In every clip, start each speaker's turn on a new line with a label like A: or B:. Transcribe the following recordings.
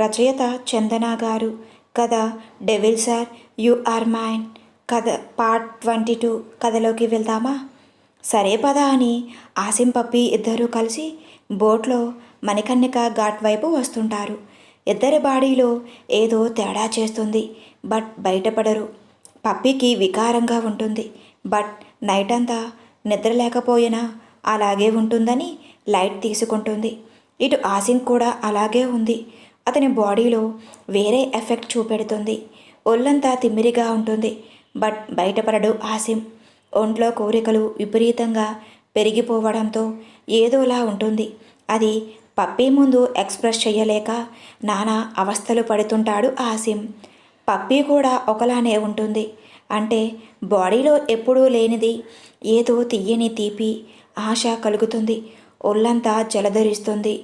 A: రచయిత చందన గారు. కథ devil sir you are mine. కథ పార్ట్ ట్వంటీ టూ కథలోకి వెళ్దామా? సరే పద అని ఆసిం పప్పి ఇద్దరూ కలిసి బోట్లో మణికన్నిక ఘాట్ వైపు వస్తుంటారు. ఇద్దరి బాడీలో ఏదో తేడా చేస్తుంది బట్ బయటపడరు. పప్పికి వికారంగా ఉంటుంది బట్ నైట్ అంతా నిద్ర లేకపోయినా అలాగే ఉంటుందని లైట్ తీసుకుంటుంది. ఇటు ఆసిం కూడా అలాగే ఉంది. అతని బాడీలో వేరే ఎఫెక్ట్ చూపెడుతుంది. ఒళ్ళంతా తిమ్మిరిగా ఉంటుంది. బట్ బయటపడడు ఆసిం ఒంట్లో కోరికలు విపరీతంగా పెరిగిపోవడంతో ఏదోలా ఉంటుంది. అది పప్పీ ముందు ఎక్స్ప్రెస్ చేయలేక నానా అవస్థలు పడుతుంటాడు ఆసిం పప్పీ కూడా ఒకలానే ఉంటుంది. అంటే బాడీలో ఎప్పుడూ లేనిది ఏదో తీయని తీపి ఆశ కలుగుతుంది. ఒళ్ళంతా జలధరిస్తుంది.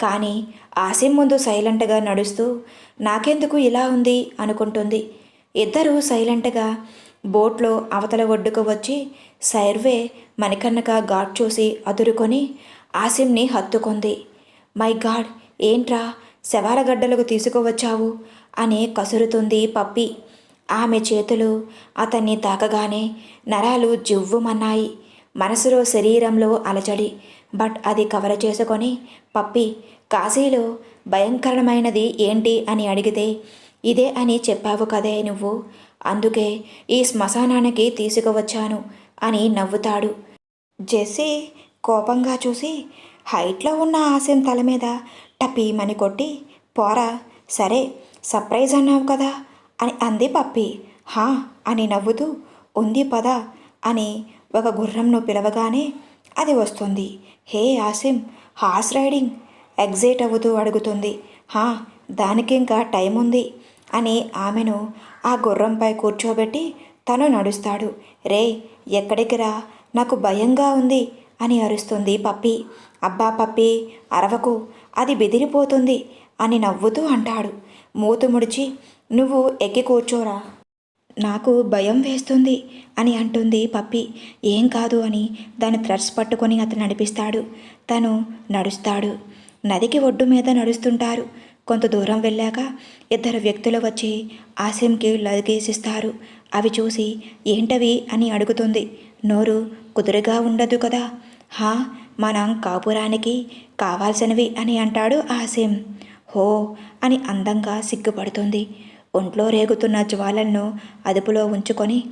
A: కానీ ఆసిం ముందు సైలెంట్గా నడుస్తూ నాకెందుకు ఇలా ఉంది? అనుకుంటుంది. ఇద్దరూ సైలెంట్గా బోట్లో అవతల ఒడ్డుకు వచ్చి సైర్వే మణికన్నక ఘాట్ చూసి అదురుకొని ఆసిమ్ని హత్తుకుంది. మై గాడ్ ఏంట్రా? శవాలగడ్డలకు తీసుకువచ్చావు? అని కసురుతుంది పప్పి. ఆమె చేతులు అతన్ని తాకగానే నరాలు జివ్వుమన్నాయి. మనసులో శరీరంలో అలచడి బట్ అది కవర్ చేసుకొని పప్పి కాశీలో భయంకరమైనది ఏంటి అని అడిగితే ఇదే అని చెప్పావు కదే నువ్వు. అందుకే ఈ శ్మశానానికి తీసుకువచ్చాను అని నవ్వుతాడు. జెస్సీ కోపంగా చూసి హైట్లో ఉన్న ఆశయం తల మీద టపీమని కొట్టి పోరా సరే సర్ప్రైజ్ అన్నావు కదా అని అంది పప్పి. హా అని నవ్వుతూ ఉంది పద అని ఒక గుర్రంను పిలవగానే అది వస్తుంది. Hey Asim horse riding excite అవుతూ అడుగుతుంది. హా దానికి ఇంకా టైం ఉంది? అని ఆమెను ఆ గుర్రంపై కూర్చోబెట్టి తను నడుస్తాడు. రే ఎక్కడికి రా? నాకు భయంగా ఉంది అని అరుస్తుంది పప్పి. అబ్బా పప్పి అరవకు అది బెదిరిపోతుంది అని నవ్వుతూ అంటాడు. మూతు ముడిచి నువ్వు ఎక్కి కూర్చోరా. నాకు భయం వేస్తుంది అని అంటుంది పప్పి. ఏం కాదు అని దాని థ్రెడ్స్ పట్టుకొని అతను నడిపిస్తాడు. తను నడుస్తాడు. నదికి ఒడ్డు మీద నడుస్తుంటారు. కొంత దూరం వెళ్ళాక ఇద్దరు వ్యక్తులు వచ్చి ఆసిమ్కి లగేసిస్తారు. అవి చూసి ఏంటవి? అని అడుగుతుంది. నోరు కుదురుగా ఉండదు కదా. హా మనం కాపురానికి కావాల్సినవి అని అంటాడు ఆశయం హో అని అందంగా సిగ్గుపడుతుంది. ఒంట్లో రేగుతున్న జ్వాలలను అదుపులో ఉంచుకొని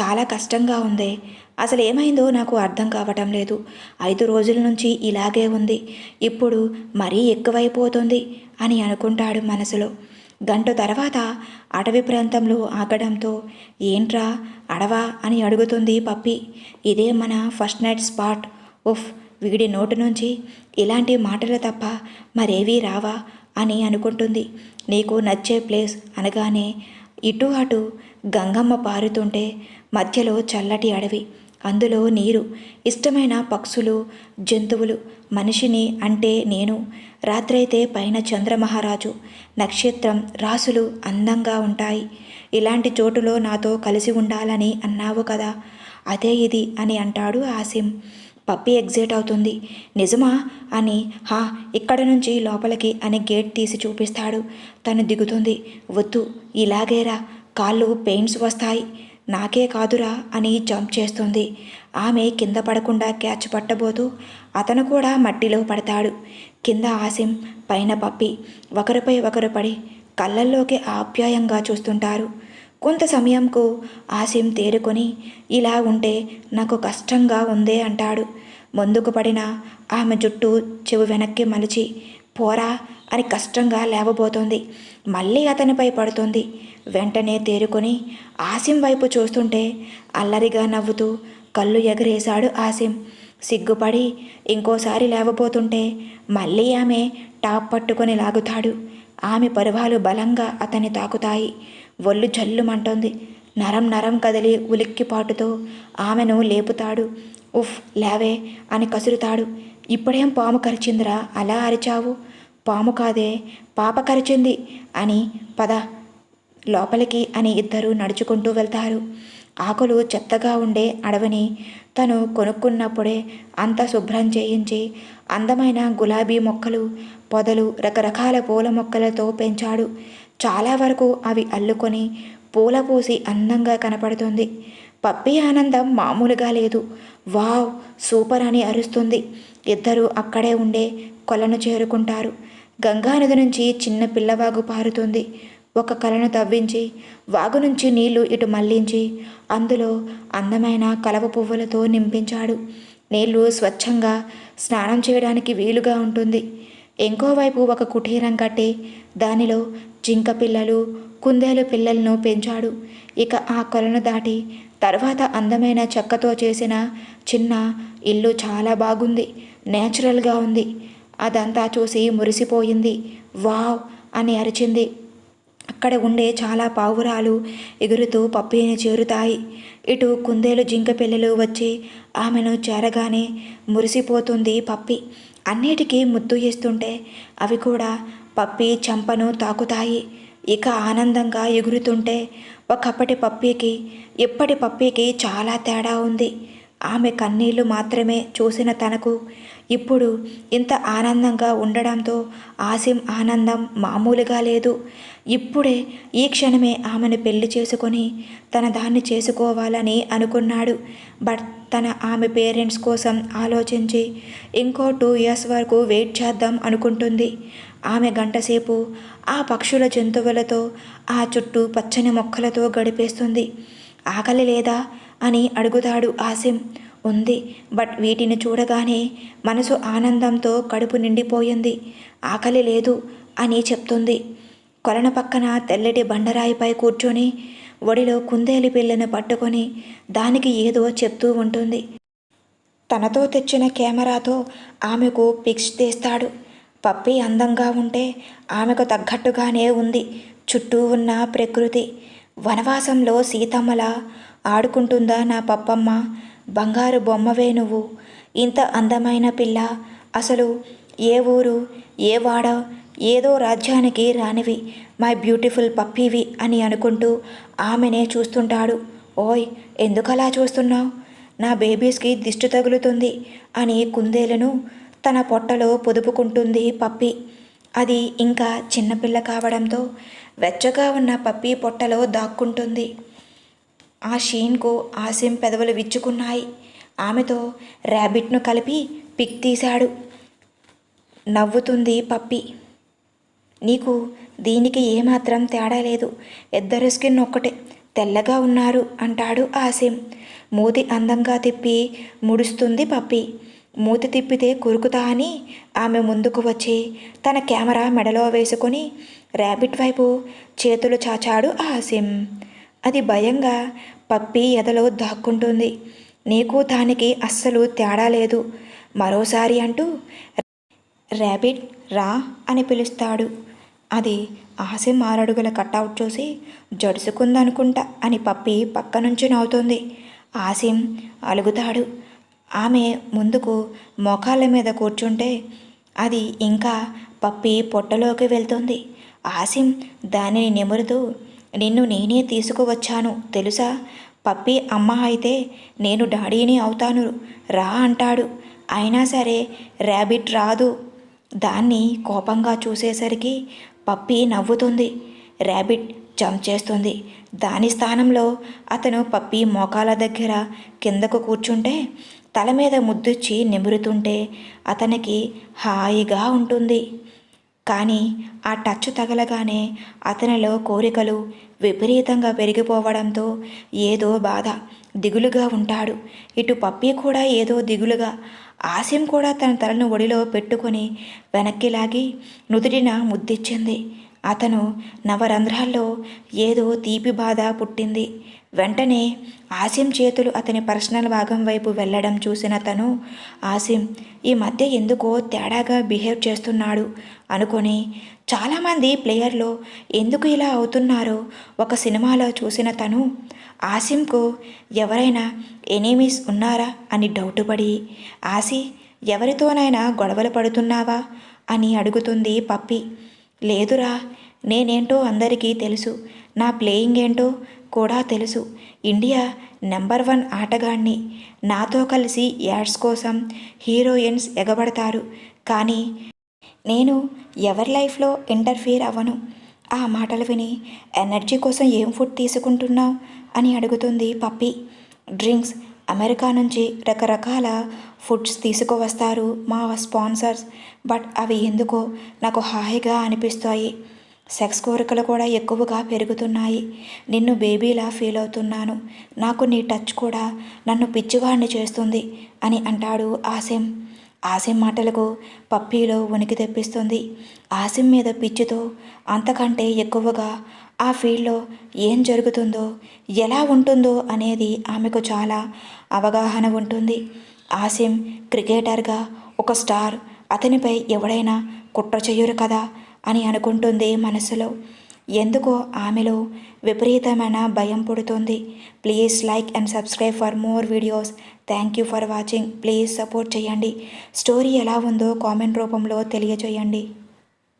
A: చాలా కష్టంగా ఉంది. అసలు ఏమైందో నాకు అర్థం కావటం లేదు. ఐదు రోజుల నుంచి ఇలాగే ఉంది. ఇప్పుడు మరీ ఎక్కువైపోతుంది అని అనుకుంటాడు మనసులో. గంట తర్వాత అటవీ ప్రాంతంలో ఆగడంతో ఏంట్రా అడవా? అని అడుగుతుంది పప్పి. ఇదే మన ఫస్ట్ నైట్ స్పాట్. ఉఫ్ వీడి నోటి నుంచి ఇలాంటి మాటలు తప్ప మరేవీ రావా? అని అనుకుంటుంది. నీకు నచ్చే ప్లేస్ అనగానే ఇటు అటు గంగమ్మ పారుతుంటే మధ్యలో చల్లటి అడవి అందులో నీరు ఇష్టమైన పక్షులు జంతువులు మనిషిని అంటే నేను. రాత్రైతే పైన చంద్రమహారాజు నక్షత్రం రాసులు అందంగా ఉంటాయి. ఇలాంటి చోటులో నాతో కలిసి ఉండాలని అన్నావు కదా. అదే ఇది అని అంటాడు ఆసిం పప్పి ఎగ్జైట్ అవుతుంది. నిజమా అని. హా ఇక్కడ నుంచి లోపలికి అని గేట్ తీసి చూపిస్తాడు. తను దిగుతుంది. వద్దు ఇలాగేరా. కాళ్ళు పెయిన్స్ వస్తాయి. నాకే కాదురా అని జంప్ చేస్తుంది. ఆమె కింద పడకుండా క్యాచ్ పట్టబోతూ అతను కూడా మట్టిలో పడతాడు. కింద ఆసిం పైన పప్పి ఒకరిపై ఒకరు పడి కళ్ళల్లోకి ఆప్యాయంగా చూస్తుంటారు. కొంత సమయంకు ఆసిం తేరుకొని ఇలా ఉంటే నాకు కష్టంగా ఉందే అంటాడు. ముందుకు పడిన ఆమె జుట్టు చెవు వెనక్కి మలిచి పోరా అని కష్టంగా లేవబోతోంది. మళ్ళీ అతనిపై పడుతుంది. వెంటనే తేరుకొని ఆసిం వైపు చూస్తుంటే అల్లరిగా నవ్వుతూ కళ్ళు ఎగరేశాడు ఆసిం. సిగ్గుపడి ఇంకోసారి లేవబోతుంటే మళ్ళీ ఆమె టాప్ పట్టుకొని లాగుతాడు. ఆమె పరువాలు బలంగా అతన్ని తాకుతాయి. ఒళ్ళు జల్లుమంటోంది. నరం నరం కదిలి ఉలిక్కిపాటుతో ఆమెను లేపుతాడు. ఉఫ్ లేవే అని కసురుతాడు. ఇప్పుడేం పాము కరిచిందిరా? అలా అరిచావు? పాము కాదే పాప కరిచింది అని పద లోపలికి అని ఇద్దరు నడుచుకుంటూ వెళ్తారు. ఆకులు చెత్తగా ఉండే అడవిని తను కొనుక్కున్నప్పుడే అంత శుభ్రం చేయించి అందమైన గులాబీ మొక్కలు పొదలు రకరకాల పూల మొక్కలతో పెంచాడు. చాలా వరకు అవి అల్లుకొని పూల పూసి అందంగా కనపడుతుంది. పప్పి ఆనందం మామూలుగా లేదు. వావ్ సూపర్ అని అరుస్తుంది. ఇద్దరూ అక్కడే ఉండే కొలను చేరుకుంటారు. గంగానది నుంచి చిన్న పిల్లవాగు పారుతుంది. ఒక కలను తవ్వించి వాగు నుంచి నీళ్ళు ఇటు మళ్ళించి అందులో అందమైన కలవ పువ్వులతో నింపించాడు. నీళ్ళు స్వచ్ఛంగా స్నానం చేయడానికి వీలుగా ఉంటుంది. ఇంకోవైపు ఒక కుటీరం కట్టి దానిలో జింక పిల్లలు కుందేలు పిల్లలను పెంచాడు. ఇక ఆ కొలను దాటి తర్వాత అందమైన చెక్కతో చేసిన చిన్న ఇల్లు చాలా బాగుంది. నేచురల్గా ఉంది. అదంతా చూసి మురిసిపోయింది. వావ్! అని అరిచింది. అక్కడ ఉండే చాలా పావురాలు ఎగురుతూ పప్పిని చేరుతాయి. ఇటు కుందేలు జింక పిల్లలు వచ్చి ఆమెను చేరగానే మురిసిపోతుంది పప్పి. అన్నిటికీ ముద్దు చేస్తుంటే అవి కూడా పప్పి చంపను తాకుతాయి. ఇక ఆనందంగా ఎగురుతుంటే ఒకప్పటి పప్పీకి ఇప్పటి పప్పీకి చాలా తేడా ఉంది. ఆమె కన్నీళ్ళు మాత్రమే చూసిన తనకు ఇప్పుడు ఇంత ఆనందంగా ఉండడంతో ఆసిం ఆనందం మామూలుగా లేదు. ఇప్పుడే ఈ క్షణమే ఆమెను పెళ్ళి చేసుకొని తన దాన్ని చేసుకోవాలని అనుకున్నాడు. బట్ తన ఆమె పేరెంట్స్ కోసం ఆలోచించి ఇంకో టూ ఇయర్స్ వరకు వెయిట్ చేద్దాం అనుకుంటుంది. ఆమె గంటసేపు ఆ పక్షుల జంతువులతో ఆ చుట్టూ పచ్చని మొక్కలతో గడిపేస్తుంది. ఆకలి లేదా? అని అడుగుతాడు ఆసిం ఉంది. బట్ వీటిని చూడగానే మనసు ఆనందంతో కడుపు నిండిపోయింది. ఆకలి లేదు అని చెప్తుంది. కొలన పక్కన తెల్లటి బండరాయిపై కూర్చొని ఒడిలో కుందేలి పిల్లను పట్టుకొని దానికి ఏదో చెప్తూ ఉంటుంది. తనతో తెచ్చిన కెమెరాతో ఆమెకు పిక్స్ తీస్తాడు. పప్పి అందంగా ఉంటే ఆమెకు తగ్గట్టుగానే ఉంది. చుట్టూ ఉన్న ప్రకృతి. వనవాసంలో సీతమ్మలా ఆడుకుంటుందా నా పప్పమ్మ? బంగారు బొమ్మవే నువ్వు. ఇంత అందమైన పిల్ల. అసలు ఏ ఊరు ఏ వాడ ఏదో రాజ్యానికి రానివి. మై బ్యూటిఫుల్ పప్పీవి అని అనుకుంటూ ఆమెనే చూస్తుంటాడు. ఓయ్ ఎందుకలా చూస్తున్నావు? నా బేబీస్కి దిష్టి తగులుతుంది అని కుందేలను తన పొట్టలో పొదుపుకుంటుంది పప్పి. అది ఇంకా చిన్నపిల్ల కావడంతో వెచ్చగా ఉన్న పప్పి పొట్టలో దాక్కుంటుంది. ఆ షీన్కు ఆసిం పెదవులు విచ్చుకున్నాయి. ఆమెతో ర్యాబిట్ను కలిపి పిక్ తీశాడు. నవ్వుతుంది పప్పి. నీకు దీనికి ఏమాత్రం తేడా లేదు. ఇద్దరు స్కిన్ ఒక్కటే తెల్లగా ఉన్నారు అంటాడు ఆసిం మూతి అందంగా తిప్పి ముడుస్తుంది పప్పి. మూతి తిప్పితే కొరుకుతా అని ఆమె ముందుకు వచ్చి తన కెమెరా మెడలో వేసుకొని ర్యాబిట్ వైపు చేతులు చాచాడు ఆసిం అది భయంగా పప్పి ఎదలో దాక్కుంటుంది. నీకు దానికి అస్సలు తేడా లేదు. మరోసారి అంటూ ర్యాబిట్ రా అని పిలుస్తాడు. అది ఆసిం ఆరడుగుల కట్అవుట్ చూసి జడుసుకుందనుకుంటా అని పప్పి పక్క నుంచి నవ్వుతుంది. ఆసిం అలుగుతాడు. ఆమె ముందుకు మోకాళ్ళ మీద కూర్చుంటే అది ఇంకా పప్పి పొట్టలోకి వెళ్తుంది. ఆసిం దానిని నిమురుతూ నిన్ను నేనే తీసుకువచ్చాను తెలుసా? పప్పి అమ్మ అయితే నేను డాడీని అవుతాను రా అంటాడు. అయినా సరే ర్యాబిట్ రాదు. దాన్ని కోపంగా చూసేసరికి పప్పి నవ్వుతుంది. ర్యాబిట్ జంప్ చేస్తుంది. దాని స్థానంలో అతను పప్పి మోకాల దగ్గర కిందకు కూర్చుంటే తల మీద ముద్దుచ్చి నిమురుతుంటే అతనికి హాయిగా ఉంటుంది. కానీ ఆ టచ్ తగలగానే అతనిలో కోరికలు విపరీతంగా పెరిగిపోవడంతో ఏదో బాధ దిగులుగా ఉంటాడు. ఇటు పప్పి కూడా ఏదో దిగులుగా ఆశయం కూడా తన తలను ఒడిలో పెట్టుకొని వెనక్కి లాగి నుదుటిన ముద్దిచ్చింది. అతను నవరంధ్రాల్లో ఏదో తీపి బాధ పుట్టింది. వెంటనే ఆసిం చేతులు అతని పర్సనల్ భాగం వైపు వెళ్ళడం చూసిన తను ఆసిం ఈ మధ్య ఎందుకో తేడాగా బిహేవ్ చేస్తున్నాడు. అనుకొని చాలామంది ప్లేయర్లు ఎందుకు ఇలా అవుతున్నారో? ఒక సినిమాలో చూసిన తను ఆసిమ్కు ఎవరైనా ఎనిమీస్ ఉన్నారా? అని డౌట్ పడి ఆసి ఎవరితోనైనా గొడవలు పడుతున్నావా? అని అడుగుతుంది పప్పి. లేదురా నేనేంటో అందరికీ తెలుసు. నా ప్లేయింగ్ ఏంటో కూడా తెలుసు. ఇండియా నెంబర్ వన్ ఆటగాణ్ణి నాతో కలిసి యాడ్స్ కోసం హీరోయిన్స్ ఎగబడతారు. కానీ నేను ఎవరి లైఫ్లో ఇంటర్ఫియర్ అవ్వను? ఆ మాటలు విని ఎనర్జీ కోసం ఏం ఫుడ్ తీసుకుంటున్నావు? అని అడుగుతుంది పప్పి. డ్రింక్స్. అమెరికా నుంచి రకరకాల ఫుడ్స్ తీసుకువస్తారు మా స్పాన్సర్స్. బట్ అవి ఎందుకో నాకు హాయిగా అనిపిస్తాయి. సెక్స్ కోరికలు కూడా ఎక్కువగా పెరుగుతున్నాయి. నిన్ను బేబీలా ఫీల్ అవుతున్నాను. నాకు నీ టచ్ కూడా నన్ను పిచ్చివాడిని చేస్తుంది అని అంటాడు ఆసిం ఆసిం మాటలకు పప్పీలో ఉనికి తెప్పిస్తుంది. ఆసిం మీద పిచ్చితో అంతకంటే ఎక్కువగా ఆ ఫీల్డ్లో ఏం జరుగుతుందో ఎలా ఉంటుందో అనేది ఆమెకు చాలా అవగాహన ఉంటుంది. ఆసిం క్రికెటర్గా ఒక స్టార్ అతనిపై ఎవడైనా కుట్ర చెయ్యరు కదా అని అనుకుంటుంది మనసులో. ఎందుకో ఆమెలో విపరీతమైన భయం పుడుతుంది. Please like and subscribe for more videos. Thank you for watching. Please support చేయండి. స్టోరీ ఎలా ఉందో కామెంట్ రూపంలో తెలియజేయండి.